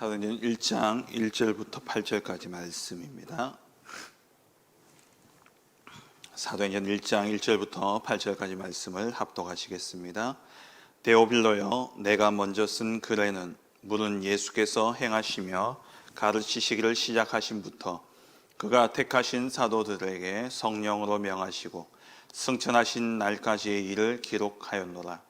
사도행전 1장 1절부터 8절까지 말씀입니다. 사도행전 1장 1절부터 8절까지 말씀을 합독하시겠습니다. 데오빌로여 내가 먼저 쓴 글에는 물은 예수께서 행하시며 가르치시기를 시작하신부터 그가 택하신 사도들에게 성령으로 명하시고 승천하신 날까지의 일을 기록하였노라.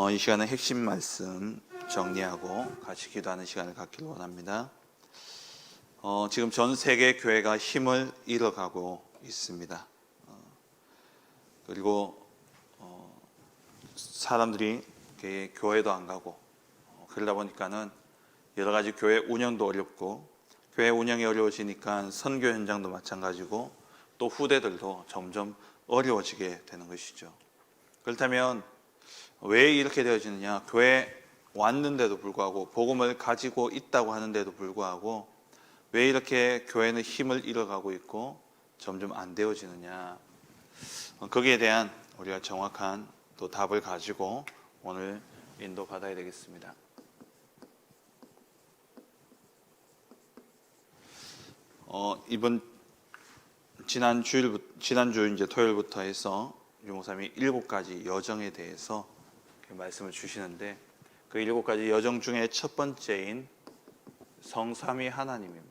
어, 이 시간에 핵심 말씀 정리하고 같이 기도하는 시간을 갖기를 원합니다. 어, 지금 전 세계 교회가 힘을 잃어가고 있습니다. 어, 그리고 어, 사람들이 교회도 안 가고 어, 그러다 보니까는 여러 가지 교회 운영도 어렵고 교회 운영이 어려워지니까 선교 현장도 마찬가지고 또 후대들도 점점 어려워지게 되는 것이죠. 그렇다면 왜 이렇게 되어지느냐? 교회 왔는데도 불구하고 복음을 가지고 있다고 하는데도 불구하고 왜 이렇게 교회는 힘을 잃어가고 있고 점점 안 되어지느냐? 어, 거기에 대한 우리가 정확한 또 답을 가지고 오늘 인도 받아야 되겠습니다. 어, 이번 지난 주일 지난 주 이제 토요일부터 해서 유목사님이 일곱 가지 여정에 대해서 말씀을 주시는데 그 일곱 가지 여정 중에 첫 번째인 성삼위 하나님입니다.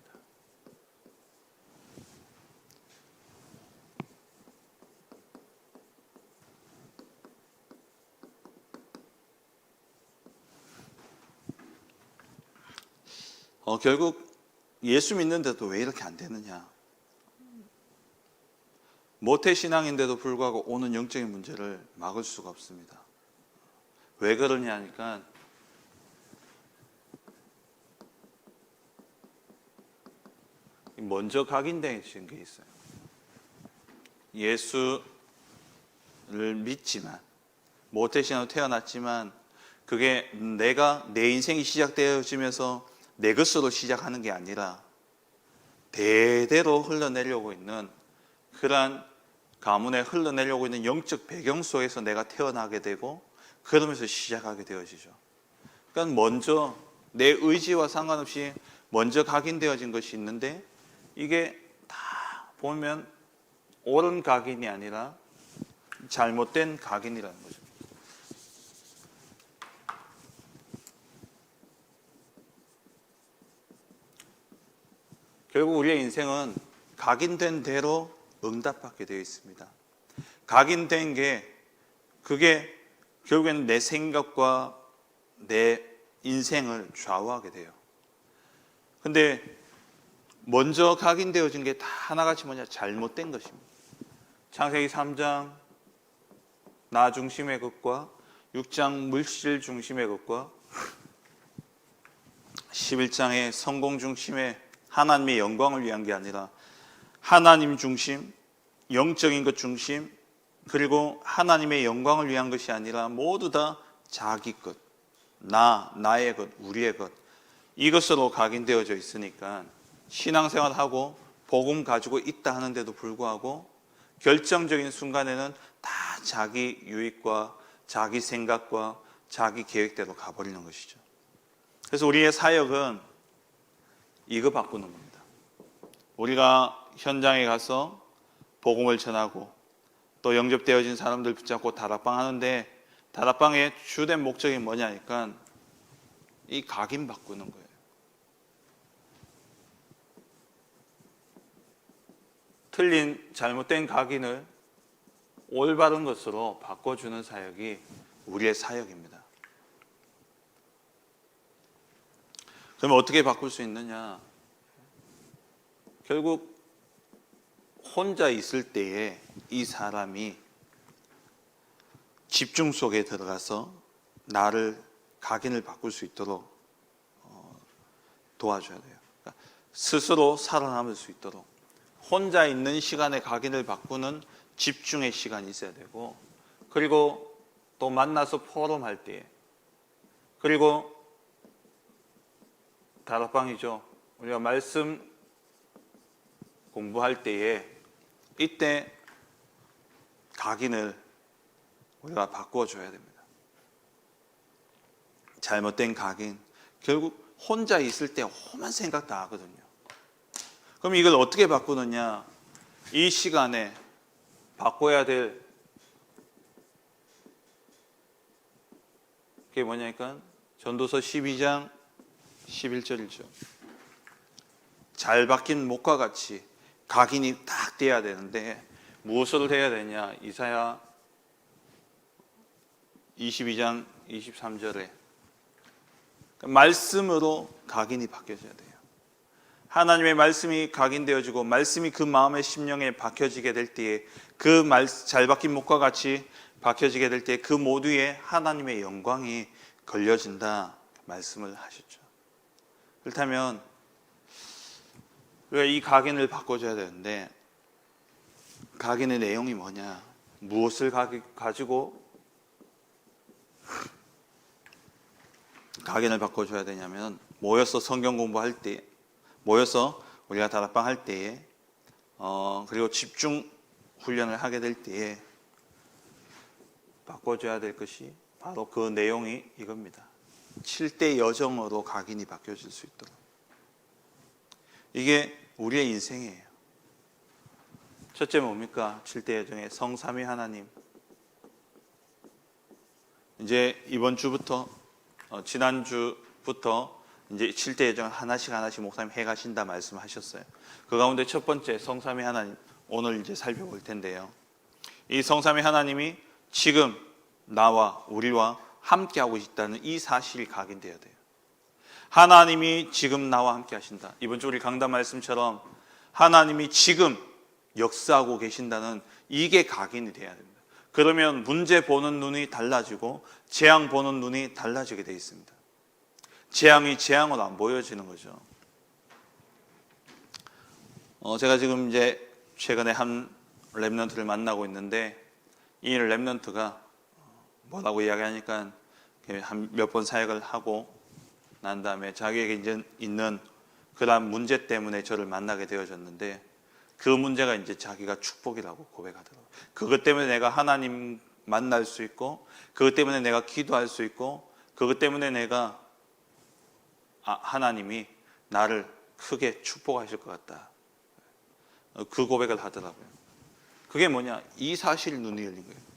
어, 결국 예수 믿는데도 왜 이렇게 안 되느냐? 모태 신앙인데도 불구하고 오는 영적인 문제를 막을 수가 없습니다. 왜 그러냐 하니까 먼저 각인되신 게 있어요. 예수를 믿지만 모태신앙으로 태어났지만 그게 내가 내 인생이 시작되어지면서 내 것으로 시작하는 게 아니라 대대로 흘러내려고 있는 그러한 가문에 흘러내려고 있는 영적 배경 속에서 내가 태어나게 되고 그러면서 시작하게 되어지죠. 그러니까 먼저 내 의지와 상관없이 먼저 각인되어진 것이 있는데 이게 다 보면 옳은 각인이 아니라 잘못된 각인이라는 거죠. 결국 우리의 인생은 각인된 대로 응답받게 되어 있습니다. 각인된 게 그게 결국에는 내 생각과 내 인생을 좌우하게 돼요. 근데 먼저 각인되어진 게 다 하나같이 뭐냐 잘못된 것입니다. 창세기 3장 나 중심의 것과 6장 물질 중심의 것과 11장의 성공 중심의 하나님의 영광을 위한 게 아니라 하나님 중심, 영적인 것 중심, 그리고 하나님의 영광을 위한 것이 아니라 모두 다 자기 것, 나, 나의 것, 우리의 것, 이것으로 각인되어져 있으니까 신앙생활하고 복음 가지고 있다 하는데도 불구하고 결정적인 순간에는 다 자기 유익과 자기 생각과 자기 계획대로 가버리는 것이죠. 그래서 우리의 사역은 이거 바꾸는 겁니다. 우리가 현장에 가서 복음을 전하고 또 영접되어진 사람들 붙잡고 다락방 하는데 다락방의 주된 목적이 뭐냐니까 이 각인 바꾸는 거예요. 틀린 잘못된 각인을 올바른 것으로 바꿔주는 사역이 우리의 사역입니다. 그러면 어떻게 바꿀 수 있느냐? 결국 혼자 있을 때에 이 사람이 집중 속에 들어가서 나를 각인을 바꿀 수 있도록 어, 도와줘야 돼요. 그러니까 스스로 살아남을 수 있도록 혼자 있는 시간에 각인을 바꾸는 집중의 시간이 있어야 되고 그리고 또 만나서 포럼할 때에 그리고 다락방이죠. 우리가 말씀 공부할 때에 이때 각인을 우리가 바꿔줘야 됩니다. 잘못된 각인. 결국 혼자 있을 때 험한 생각 다 하거든요. 그럼 이걸 어떻게 바꾸느냐? 이 시간에 바꿔야 될게 뭐냐니까 전도서 12장 11절이죠. 잘 박힌 목과 같이 각인이 딱 돼야 되는데 무엇을 해야 되냐? 이사야 22장 23절에 말씀으로 각인이 바뀌어져야 돼요. 하나님의 말씀이 각인되어지고 말씀이 그 마음의 심령에 박혀지게 될 때에 그 잘 박힌 목과 같이 박혀지게 될 때 그 모두에 하나님의 영광이 걸려진다 말씀을 하셨죠. 그렇다면 우리가 이 각인을 바꿔줘야 되는데 각인의 내용이 뭐냐? 무엇을 가지고 각인을 바꿔줘야 되냐면 모여서 성경 공부할 때, 모여서 우리가 다락방 할 때에, 어, 그리고 집중 훈련을 하게 될 때에 바꿔줘야 될 것이 바로 그 내용이 이겁니다. 7대 여정으로 각인이 바뀌어질 수 있도록. 이게 우리의 인생이에요. 첫째 뭡니까? 7대 여정의 성삼위 하나님. 이제 이번 주부터 어, 지난 주부터 이제 7대 예정을 하나씩 하나씩 목사님 해 가신다 말씀하셨어요. 그 가운데 첫 번째 성삼위 하나님 오늘 이제 살펴볼 텐데요. 이 성삼위 하나님이 지금 나와 우리와 함께 하고 있다는 이 사실이 각인되어야 돼요. 하나님이 지금 나와 함께 하신다. 이번 주 우리 강단 말씀처럼 하나님이 지금 역사하고 계신다는 이게 각인이 돼야 됩니다. 그러면 문제 보는 눈이 달라지고 재앙 보는 눈이 달라지게 되어 있습니다. 재앙이 재앙으로 안 보여지는 거죠. 어, 제가 지금 이제 최근에 한 랩런트를 만나고 있는데 이 랩런트가 뭐라고 이야기하니까 한 몇 번 사역을 하고 난 다음에 자기에게 이제 있는 그러한 문제 때문에 저를 만나게 되어졌는데 그 문제가 이제 자기가 축복이라고 고백하더라고요. 그것 때문에 내가 하나님 만날 수 있고, 그것 때문에 내가 기도할 수 있고, 그것 때문에 내가 아, 하나님이 나를 크게 축복하실 것 같다. 그 고백을 하더라고요. 그게 뭐냐? 이 사실 눈이 열린 거예요.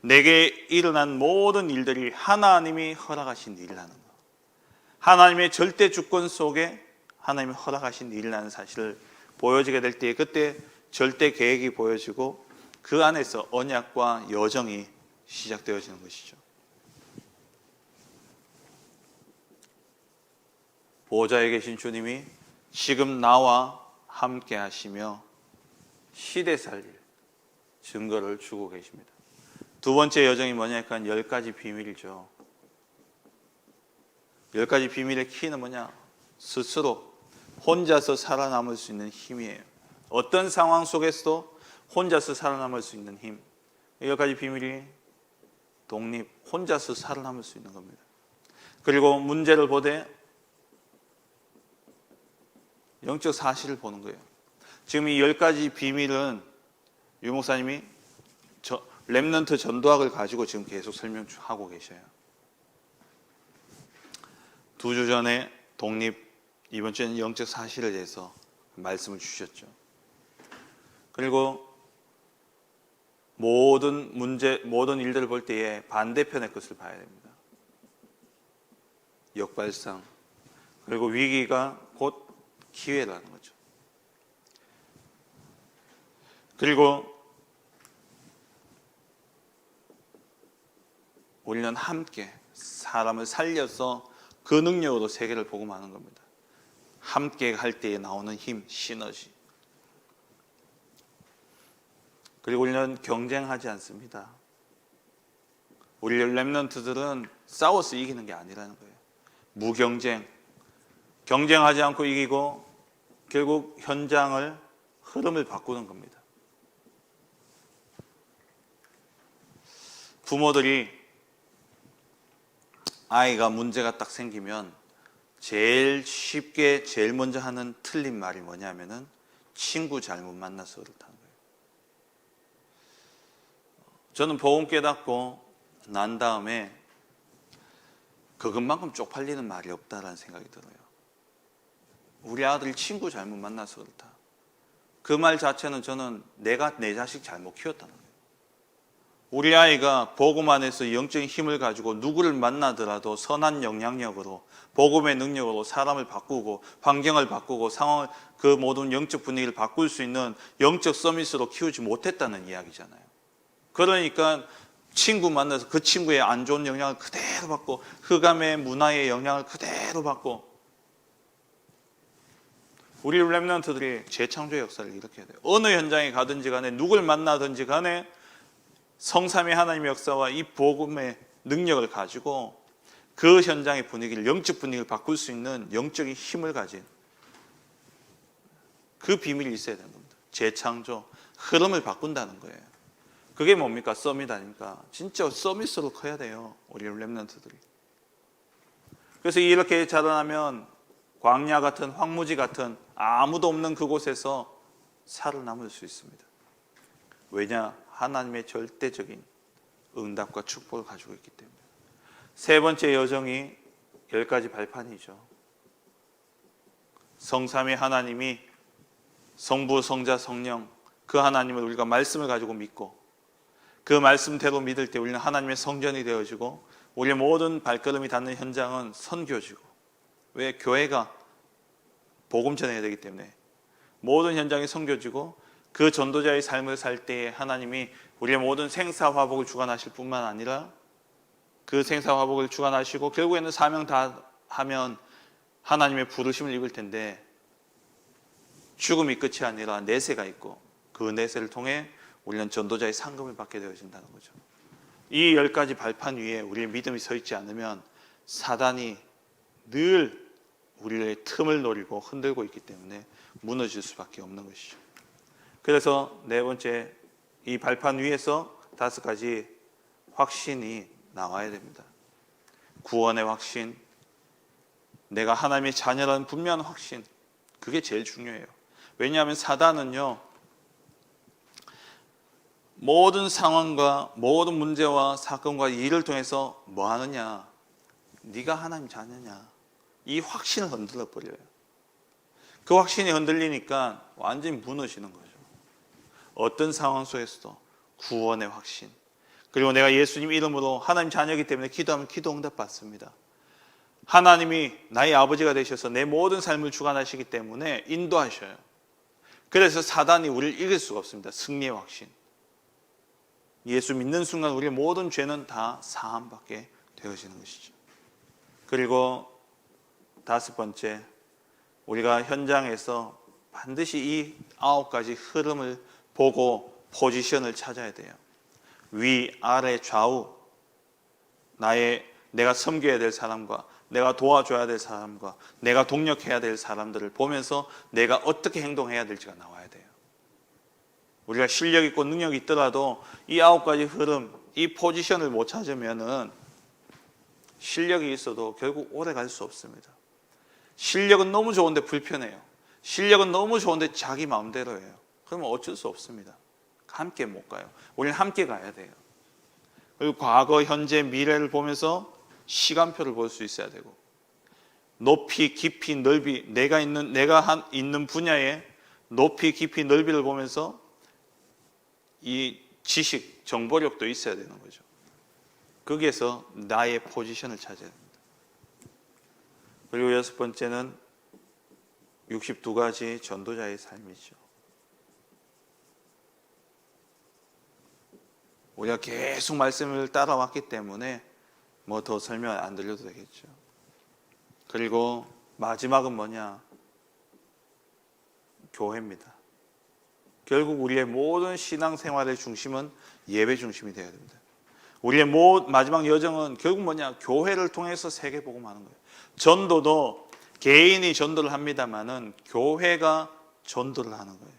내게 일어난 모든 일들이 하나님이 허락하신 일이라는 거. 하나님의 절대 주권 속에 하나님이 허락하신 일이라는 사실을 보여지게 될 때 그때 절대 계획이 보여지고 그 안에서 언약과 여정이 시작되어지는 것이죠. 보좌에 계신 주님이 지금 나와 함께 하시며 시대 살릴 증거를 주고 계십니다. 두 번째 여정이 뭐냐니까 열 가지 비밀이죠. 열 가지 비밀의 키는 뭐냐? 스스로 혼자서 살아남을 수 있는 힘이에요. 어떤 상황 속에서도 혼자서 살아남을 수 있는 힘. 여러 가지 비밀이 독립, 혼자서 살아남을 수 있는 겁니다. 그리고 문제를 보되 영적 사실을 보는 거예요. 지금 이 열 가지 비밀은 유 목사님이 저 렘넌트 전도학을 가지고 지금 계속 설명하고 계셔요. 두 주 전에 독립 이번 주에는 영적 사실에 대해서 말씀을 주셨죠. 그리고 모든 문제, 모든 일들을 볼 때에 반대편의 것을 봐야 됩니다. 역발상 그리고 위기가 곧 기회라는 거죠. 그리고 우리는 함께 사람을 살려서 그 능력으로 세계를 복음하는 겁니다. 함께 할 때에 나오는 힘, 시너지. 그리고 우리는 경쟁하지 않습니다. 우리 랩런트들은 싸워서 이기는 게 아니라는 거예요. 무경쟁. 경쟁하지 않고 이기고 결국 현장을 흐름을 바꾸는 겁니다. 부모들이 아이가 문제가 딱 생기면 제일 쉽게 제일 먼저 하는 틀린 말이 뭐냐면은 친구 잘못 만나서 그렇다는 거예요. 저는 복음 깨닫고 난 다음에 그것만큼 쪽팔리는 말이 없다라는 생각이 들어요. 우리 아들 친구 잘못 만나서 그렇다. 그 말 자체는 저는 내가 내 자식 잘못 키웠다는 거예요. 우리 아이가 복음 안에서 영적인 힘을 가지고 누구를 만나더라도 선한 영향력으로 복음의 능력으로 사람을 바꾸고 환경을 바꾸고 상황을 그 모든 영적 분위기를 바꿀 수 있는 영적 서밋으로 키우지 못했다는 이야기잖아요. 그러니까 친구 만나서 그 친구의 안 좋은 영향을 그대로 받고 흑암의 문화의 영향을 그대로 받고 우리 랩런트들이 재창조의 역사를 해야 돼요. 어느 현장에 가든지 간에 누굴 만나든지 간에 성삼위 하나님의 역사와 이 복음의 능력을 가지고 그 현장의 분위기를 영적 분위기를 바꿀 수 있는 영적인 힘을 가진 그 비밀이 있어야 되는 겁니다. 재창조, 흐름을 바꾼다는 거예요. 그게 뭡니까? 서밋 아닙니까? 진짜 서밋으로 커야 돼요. 우리 랩런트들이. 그래서 이렇게 자라나면 광야 같은 황무지 같은 아무도 없는 그곳에서 살아남을 수 있습니다. 왜냐? 하나님의 절대적인 응답과 축복을 가지고 있기 때문에. 세 번째 여정이 열 가지 발판이죠. 성삼위 하나님이 성부, 성자, 성령 그 하나님을 우리가 말씀을 가지고 믿고 그 말씀대로 믿을 때 우리는 하나님의 성전이 되어지고 우리의 모든 발걸음이 닿는 현장은 선교지고 왜 교회가 복음 전해야 되기 때문에 모든 현장이 선교지고 그 전도자의 삶을 살 때에 하나님이 우리의 모든 생사 화복을 주관하실 뿐만 아니라 그 생사 화복을 주관하시고 결국에는 사명 다 하면 하나님의 부르심을 입을 텐데 죽음이 끝이 아니라 내세가 있고 그 내세를 통해 우리는 전도자의 상금을 받게 되어진다는 거죠. 이 열 가지 발판 위에 우리의 믿음이 서 있지 않으면 사단이 늘 우리의 틈을 노리고 흔들고 있기 때문에 무너질 수밖에 없는 것이죠. 그래서 네 번째 이 발판 위에서 다섯 가지 확신이 나와야 됩니다. 구원의 확신, 내가 하나님의 자녀라는 분명한 확신, 그게 제일 중요해요. 왜냐하면 사단은요, 모든 상황과 모든 문제와 사건과 일을 통해서 뭐 하느냐? 네가 하나님 자녀냐? 이 확신을 흔들어 버려요. 그 확신이 흔들리니까 완전히 무너지는 거죠. 어떤 상황 속에서도 구원의 확신. 그리고 내가 예수님 이름으로 하나님 자녀이기 때문에 기도하면 기도 응답 받습니다. 하나님이 나의 아버지가 되셔서 내 모든 삶을 주관하시기 때문에 인도하셔요. 그래서 사단이 우리를 이길 수가 없습니다. 승리의 확신. 예수 믿는 순간 우리의 모든 죄는 다 사함받게 되어지는 것이죠. 그리고 다섯 번째, 우리가 현장에서 반드시 이 아홉 가지 흐름을 보고 포지션을 찾아야 돼요. 위, 아래, 좌우. 나의 내가 섬겨야 될 사람과 내가 도와줘야 될 사람과 내가 동력해야 될 사람들을 보면서 내가 어떻게 행동해야 될지가 나와야 돼요. 우리가 실력 있고 능력이 있더라도 이 아홉 가지 흐름, 이 포지션을 못 찾으면은 실력이 있어도 결국 오래 갈 수 없습니다. 실력은 너무 좋은데 불편해요. 실력은 너무 좋은데 자기 마음대로 해요. 그러면 어쩔 수 없습니다. 함께 못 가요. 우리는 함께 가야 돼요. 그리고 과거, 현재, 미래를 보면서 시간표를 볼 수 있어야 되고 높이, 깊이, 넓이 내가 있는 내가 한 있는 분야의 높이, 깊이, 넓이를 보면서 이 지식, 정보력도 있어야 되는 거죠. 거기에서 나의 포지션을 찾아야 됩니다. 그리고 여섯 번째는 62가지 전도자의 삶이죠. 우리가 계속 말씀을 따라왔기 때문에 뭐 더 설명 안 드려도 되겠죠. 그리고 마지막은 뭐냐? 교회입니다. 결국 우리의 모든 신앙생활의 중심은 예배 중심이 되어야 됩니다. 우리의 모, 마지막 여정은 결국 뭐냐? 교회를 통해서 세계 복음하는 거예요. 전도도 개인이 전도를 합니다만은 교회가 전도를 하는 거예요.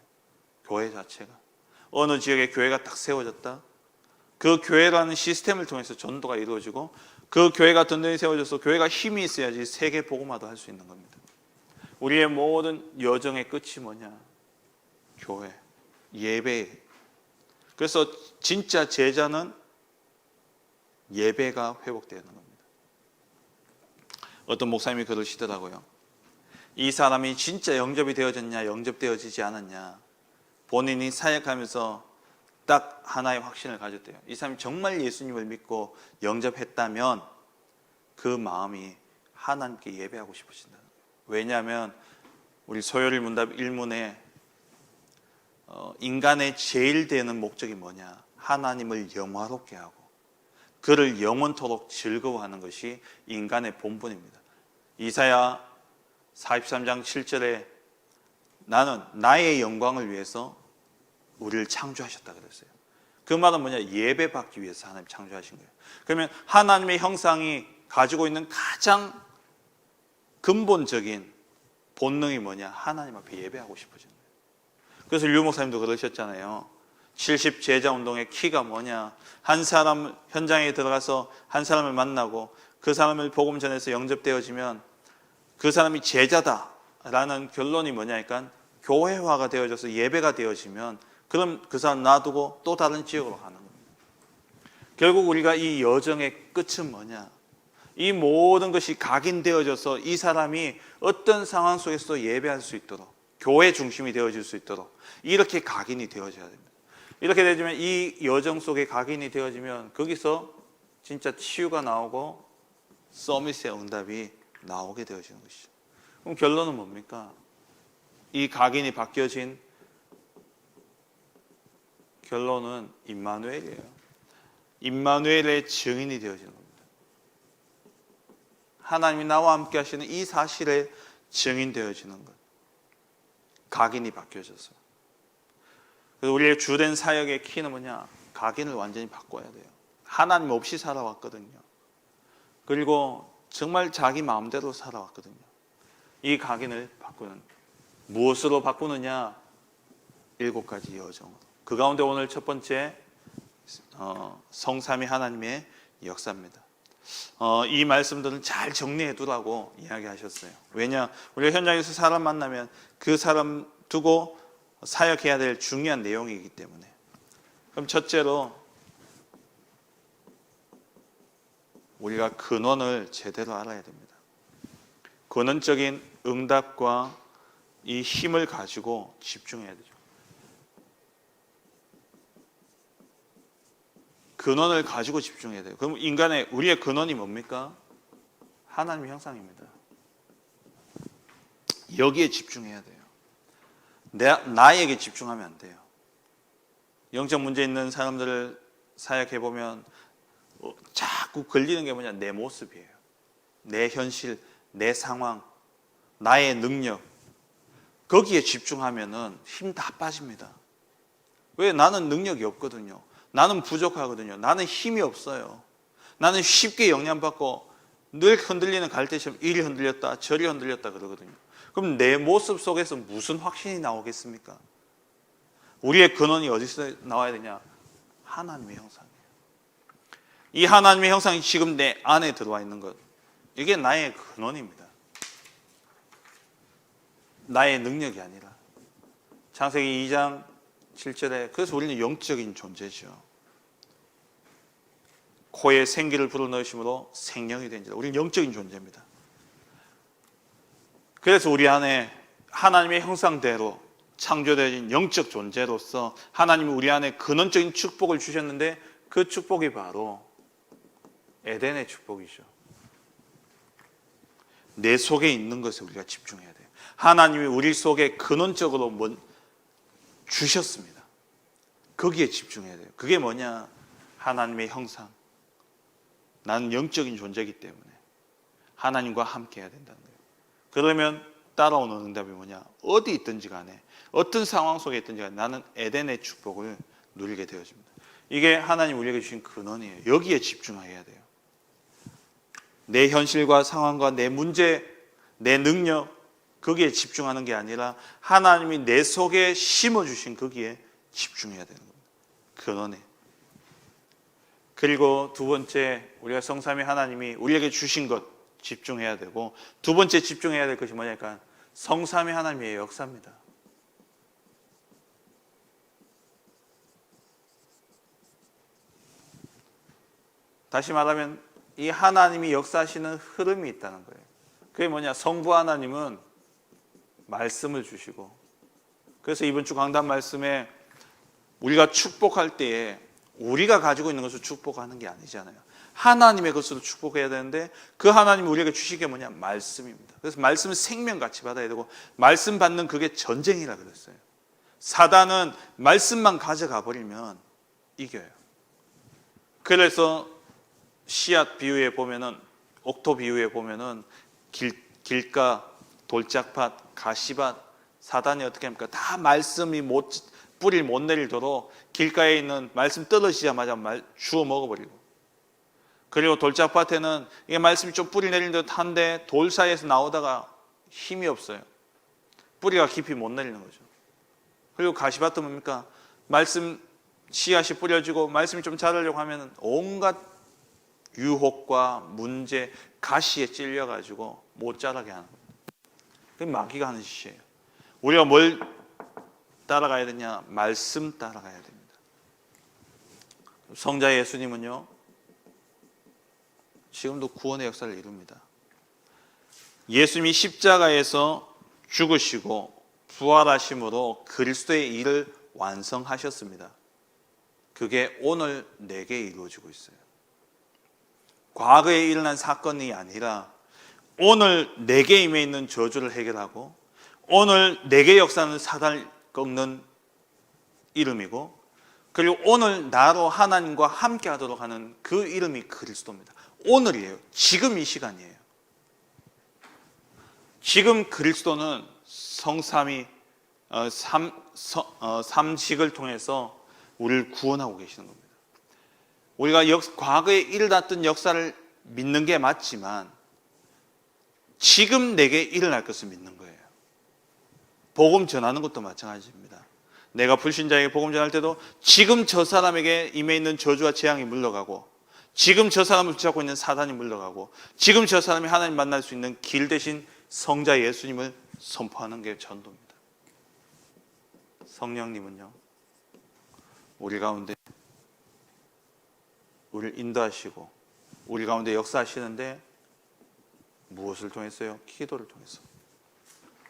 교회 자체가 어느 지역에 교회가 딱 세워졌다. 그 교회라는 시스템을 통해서 전도가 이루어지고 그 교회가 든든히 세워져서 교회가 힘이 있어야지 세계 복음화도 할 수 있는 겁니다. 우리의 모든 여정의 끝이 뭐냐? 교회, 예배. 그래서 진짜 제자는 예배가 회복되는 겁니다. 어떤 목사님이 그러시더라고요. 이 사람이 진짜 영접이 되어졌냐, 영접되어지지 않았냐. 본인이 사역하면서 딱 하나의 확신을 가졌대요. 이 사람이 정말 예수님을 믿고 영접했다면 그 마음이 하나님께 예배하고 싶으신다는 거예요. 왜냐하면 우리 소요일 문답 일문에 어, 인간의 제일 되는 목적이 뭐냐? 하나님을 영화롭게 하고 그를 영원토록 즐거워하는 것이 인간의 본분입니다. 이사야 43장 7절에 나는 나의 영광을 위해서 우리를 창조하셨다 그랬어요. 그 말은 뭐냐? 예배 받기 위해서 하나님 창조하신 거예요. 그러면 하나님의 형상이 가지고 있는 가장 근본적인 본능이 뭐냐? 하나님 앞에 예배하고 싶어지는 거예요. 그래서 류 목사님도 그러셨잖아요. 70 제자 운동의 키가 뭐냐? 한 사람 현장에 들어가서 한 사람을 만나고 그 사람을 복음 전해서 영접되어지면 그 사람이 제자다라는 결론이 뭐냐니까 교회화가 되어져서 예배가 되어지면 그럼 그 사람 놔두고 또 다른 지역으로 가는 겁니다. 결국 우리가 이 여정의 끝은 뭐냐? 이 모든 것이 각인되어져서 이 사람이 어떤 상황 속에서도 예배할 수 있도록 교회 중심이 되어질 수 있도록 이렇게 각인이 되어져야 됩니다. 이렇게 되면 이 여정 속에 각인이 되어지면 거기서 진짜 치유가 나오고 서밋의 응답이 나오게 되어지는 것이죠. 그럼 결론은 뭡니까? 이 각인이 바뀌어진 결론은 임마누엘이에요. 임마누엘의 증인이 되어지는 겁니다. 하나님이 나와 함께 하시는 이 사실에 증인 되어지는 것. 각인이 바뀌어져서. 그래서 우리의 주된 사역의 키는 뭐냐? 각인을 완전히 바꿔야 돼요. 하나님 없이 살아왔거든요. 그리고 정말 자기 마음대로 살아왔거든요. 이 각인을 바꾸는 무엇으로 바꾸느냐? 일곱 가지 여정으로. 그 가운데 오늘 첫 번째 어, 성삼위 하나님의 역사입니다. 어, 이 말씀들은 잘 정리해 두라고 이야기하셨어요. 왜냐? 우리가 현장에서 사람 만나면 그 사람 두고 사역해야 될 중요한 내용이기 때문에. 그럼 첫째로 우리가 근원을 제대로 알아야 됩니다. 근원적인 응답과 이 힘을 가지고 집중해야 되죠. 근원을 가지고 집중해야 돼요. 그럼 인간의 우리의 근원이 뭡니까? 하나님의 형상입니다. 여기에 집중해야 돼요. 내, 나에게 집중하면 안 돼요. 영적 문제 있는 사람들을 사역해 보면 어, 자꾸 걸리는 게 뭐냐? 내 모습이에요. 내 현실, 내 상황, 나의 능력. 거기에 집중하면은 힘 다 빠집니다. 왜? 나는 능력이 없거든요. 나는 부족하거든요. 나는 힘이 없어요. 나는 쉽게 영향받고 늘 흔들리는 갈대처럼 이리 흔들렸다, 저리 흔들렸다 그러거든요. 그럼 내 모습 속에서 무슨 확신이 나오겠습니까? 우리의 근원이 어디서 나와야 되냐? 하나님의 형상이에요. 이 하나님의 형상이 지금 내 안에 들어와 있는 것. 이게 나의 근원입니다. 나의 능력이 아니라. 창세기 2장 7절에 그래서 우리는 영적인 존재죠. 코에 생기를 불어넣으심으로 생명이 된지라. 우리는 영적인 존재입니다. 그래서 우리 안에 하나님의 형상대로 창조되어진 영적 존재로서 하나님이 우리 안에 근원적인 축복을 주셨는데 그 축복이 바로 에덴의 축복이죠. 내 속에 있는 것에 우리가 집중해야 돼요. 하나님이 우리 속에 근원적으로 뭔 주셨습니다. 거기에 집중해야 돼요. 그게 뭐냐? 하나님의 형상. 나는 영적인 존재이기 때문에 하나님과 함께 해야 된다는 거예요. 그러면 따라오는 응답이 뭐냐? 어디 있든지 간에 어떤 상황 속에 있든지 간에 나는 에덴의 축복을 누리게 되어집니다. 이게 하나님 우리에게 주신 근원이에요. 여기에 집중해야 돼요. 내 현실과 상황과 내 문제, 내 능력 거기에 집중하는 게 아니라 하나님이 내 속에 심어 주신 거기에 집중해야 되는 겁니다. 근원에. 그리고 두 번째 우리가 성삼위 하나님이 우리에게 주신 것 집중해야 되고 두 번째 집중해야 될 것이 뭐냐니까 성삼위 하나님의 역사입니다. 다시 말하면 이 하나님이 역사하시는 흐름이 있다는 거예요. 그게 뭐냐? 성부 하나님은 말씀을 주시고 그래서 이번 주 강단 말씀에 우리가 축복할 때에 우리가 가지고 있는 것을 축복하는 게 아니잖아요. 하나님의 것으로 축복해야 되는데 그 하나님이 우리에게 주신 게 뭐냐? 말씀입니다. 그래서 말씀은 생명같이 받아야 되고 말씀 받는 그게 전쟁이라 그랬어요. 사단은 말씀만 가져가 버리면 이겨요. 그래서 씨앗 비유에 보면은 옥토 비유에 보면은 길, 길가, 돌짝밭, 가시밭 사단이 어떻게 합니까? 다 말씀이 못 뿌리를 못 내리도록 길가에 있는 말씀 떨어지자마자 말 주워 먹어버리고 그리고 돌짝밭에는 이게 말씀이 좀 뿌리 내린 듯 한데 돌 사이에서 나오다가 힘이 없어요. 뿌리가 깊이 못 내리는 거죠. 그리고 가시밭은 뭡니까? 말씀 씨앗이 뿌려지고 말씀이 좀 자라려고 하면 온갖 유혹과 문제, 가시에 찔려가지고 못 자라게 하는 겁니다. 그게 마귀가 하는 짓이에요. 우리가 뭘 따라가야 되냐? 말씀 따라가야 됩니다. 성자 예수님은요, 지금도 구원의 역사를 이룹니다. 예수님이 십자가에서 죽으시고 부활하심으로 그리스도의 일을 완성하셨습니다. 그게 오늘 내게 이루어지고 있어요. 과거에 일어난 사건이 아니라 오늘 내게 임해 있는 저주를 해결하고 오늘 내게 역사는 사단을 꺾는 이름이고 그리고 오늘 나로 하나님과 함께 하도록 하는 그 이름이 그리스도입니다. 오늘이에요. 지금 이 시간이에요. 지금 그리스도는 성삼이 어, 삼, 서, 어, 삼식을 통해서 우리를 구원하고 계시는 겁니다. 우리가 역, 과거에 일어났던 역사를 믿는 게 맞지만 지금 내게 일어날 것을 믿는 거예요. 복음 전하는 것도 마찬가지입니다. 내가 불신자에게 복음 전할 때도 지금 저 사람에게 임해 있는 저주와 재앙이 물러가고 지금 저 사람을 붙잡고 있는 사단이 물러가고 지금 저 사람이 하나님 만날 수 있는 길 대신 성자 예수님을 선포하는 게 전도입니다. 성령님은요. 우리 가운데 우리를 인도하시고 우리 가운데 역사하시는데 무엇을 통해서요? 기도를 통해서.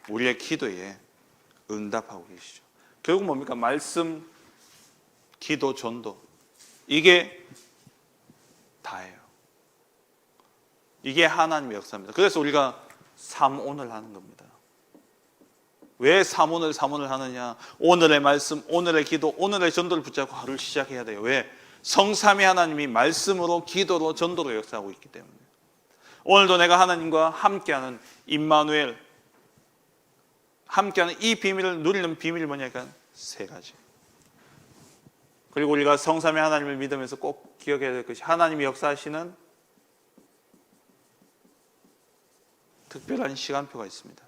우리의 기도에 응답하고 계시죠. 결국 뭡니까? 말씀, 기도, 전도. 이게 다예요. 이게 하나님의 역사입니다. 그래서 우리가 삼온을 하는 겁니다. 왜 삼온을 삼온을 하느냐? 오늘의 말씀, 오늘의 기도, 오늘의 전도를 붙잡고 하루를 시작해야 돼요. 왜? 성삼위 하나님이 말씀으로, 기도로, 전도로 역사하고 있기 때문에. 오늘도 내가 하나님과 함께하는 임마누엘, 함께하는 이 비밀을 누리는 비밀이 뭐냐니까 세 가지. 그리고 우리가 성삼위 하나님을 믿으면서 꼭 기억해야 될 것이 하나님이 역사하시는 특별한 시간표가 있습니다.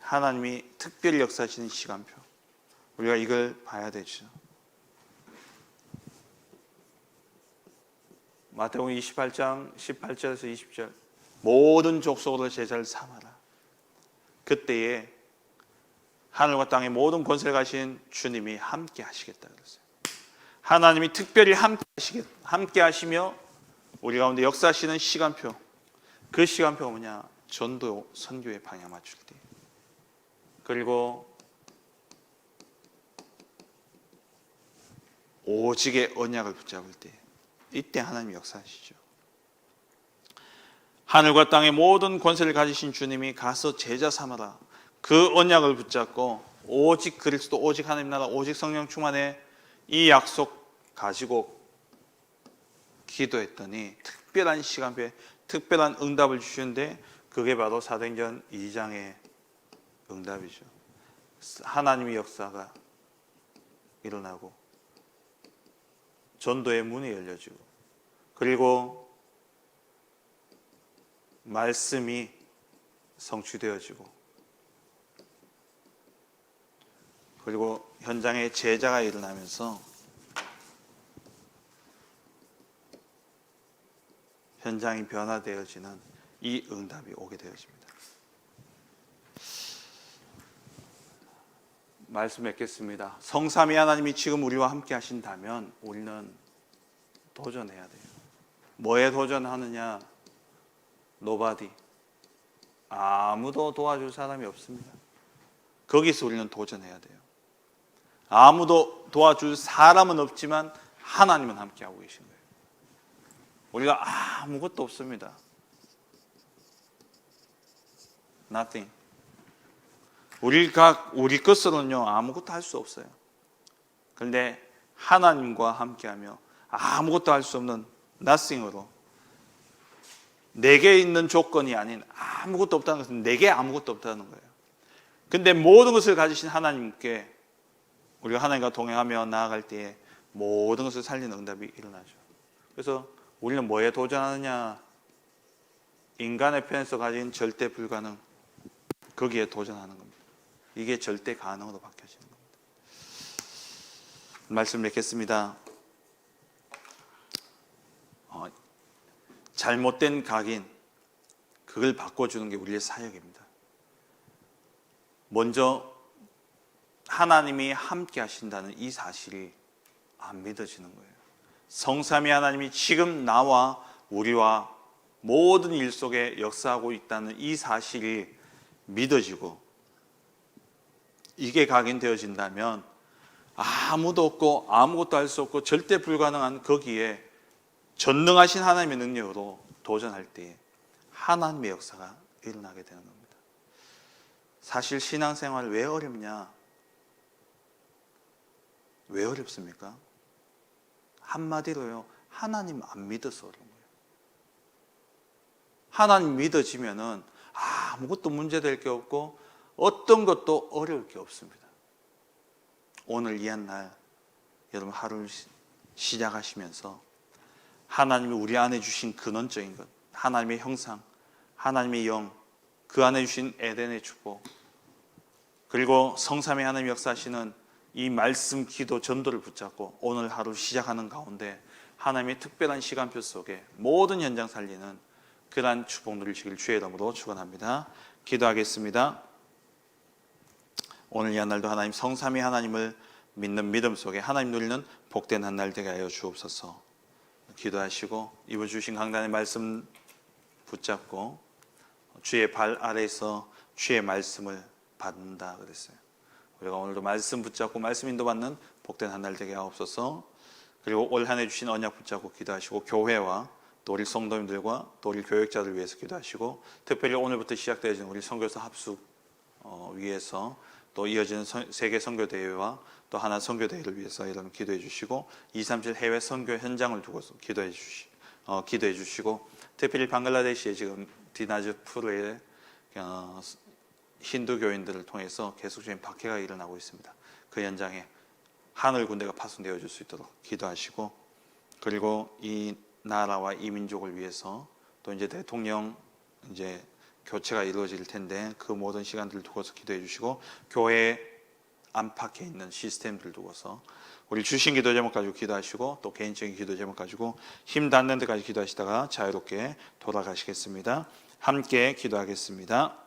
하나님이 특별히 역사하시는 시간표. 우리가 이걸 봐야 되죠. 마태복음 28장 18절에서 20절 모든 족속으로 제자를 삼아라. 그때에 하늘과 땅의 모든 권세를 가신 주님이 함께 하시겠다 그랬어요. 하나님이 특별히 함께 하시겠 함께 하시며 우리 가운데 역사하시는 시간표. 그 시간표가 뭐냐? 전도 선교의 방향 때. 그리고 오직의 언약을 붙잡을 때 이때 하나님 역사하시죠. 하늘과 땅의 모든 권세를 가지신 주님이 가서 제자 삼아라. 그 언약을 붙잡고 오직 그리스도, 오직 하나님 나라, 오직 성령 충만의 이 약속 가지고 기도했더니 특별한 시간표에 특별한 응답을 주시는데 그게 바로 사도행전 2장의 응답이죠. 하나님의 역사가 일어나고 전도의 문이 열려지고 그리고 말씀이 성취되어지고 그리고 현장에 제자가 일어나면서 현장이 변화되어지는 이 응답이 오게 되어집니다. 말씀 맺겠습니다. 성삼위 하나님이 지금 우리와 함께 하신다면 우리는 도전해야 돼요. 뭐에 도전하느냐? 노바디. 아무도 도와줄 사람이 없습니다. 거기서 우리는 도전해야 돼요. 아무도 도와줄 사람은 없지만 하나님은 함께하고 계신 거예요. 우리가 아무것도 없습니다. Nothing. 우리가 우리 것으로는요 아무것도 할 수 없어요. 그런데 하나님과 함께하며 아무것도 할 수 없는 nothing으로 내게 있는 조건이 아닌 아무것도 없다는 것은 내게 아무것도 없다는 거예요. 근데 모든 것을 가지신 하나님께 우리가 하나님과 동행하며 나아갈 때에 모든 것을 살리는 응답이 일어나죠. 그래서 우리는 뭐에 도전하느냐? 인간의 편에서 가진 절대 불가능 거기에 도전하는 겁니다. 이게 절대 가능으로 바뀌어지는 겁니다. 말씀 맺겠습니다. 어, 잘못된 각인 그걸 바꿔주는 게 우리의 사역입니다. 먼저 하나님이 함께 하신다는 이 사실이 안 믿어지는 거예요. 성삼위 하나님이 지금 나와 우리와 모든 일 속에 역사하고 있다는 이 사실이 믿어지고 이게 각인되어진다면 아무도 없고 아무것도 할 수 없고 절대 불가능한 거기에 전능하신 하나님의 능력으로 도전할 때 하나님의 역사가 일어나게 되는 겁니다. 사실 신앙생활 왜 어렵냐? 왜 어렵습니까? 한마디로요. 하나님 안 믿어서 어려운 거예요. 하나님 믿어지면은 아무것도 문제될 게 없고 어떤 것도 어려울 게 없습니다. 오늘 이 한 날 여러분 하루를 시- 시작하시면서 하나님이 우리 안에 주신 근원적인 것, 하나님의 형상, 하나님의 영, 그 안에 주신 에덴의 축복, 그리고 성삼의 하나님 역사하시는 이 말씀, 기도, 전도를 붙잡고 오늘 하루 시작하는 가운데 하나님의 특별한 시간표 속에 모든 현장 살리는 그러한 축복 누리시길 주의 이름으로 축원합니다. 기도하겠습니다. 오늘 이 한 날도 하나님 성삼위 하나님을 믿는 믿음 속에 하나님 누리는 복된 한 날 되게 하여 주옵소서. 기도하시고 입어 주신 강단의 말씀 붙잡고 주의 발 아래에서 주의 말씀을 받는다 그랬어요. 우리가 오늘도 말씀 붙잡고 말씀 인도받는 복된 한 날 되게 하옵소서. 그리고 올 한 해 주신 언약 붙잡고 기도하시고 교회와 또 우리 성도님들과 또 우리 교육자들 위해서 기도하시고 특별히 오늘부터 시작되어지는 우리 선교사 합숙 어, 위해서 또 이어지는 선- 세계 선교 대회와 또 하나 선교 대회를 위해서 여러분 기도해 주시고 237 해외 선교 현장을 두고서 기도해 주시 어, 기도해 주시고 특별히 방글라데시에 지금 디나즈푸르에 어, 힌두 교인들을 통해서 계속적인 박해가 일어나고 있습니다. 그 현장에 하늘 군대가 파송되어 줄 수 있도록 기도하시고 그리고 이 나라와 이 민족을 위해서 또 이제 대통령 이제 교체가 이루어질 텐데 그 모든 시간들을 두고서 기도해 주시고 교회 안팎에 있는 시스템들 두고서 우리 주신 기도 제목 가지고 기도하시고 또 개인적인 기도 제목 가지고 힘 닿는 데까지 기도하시다가 자유롭게 돌아가시겠습니다. 함께 기도하겠습니다.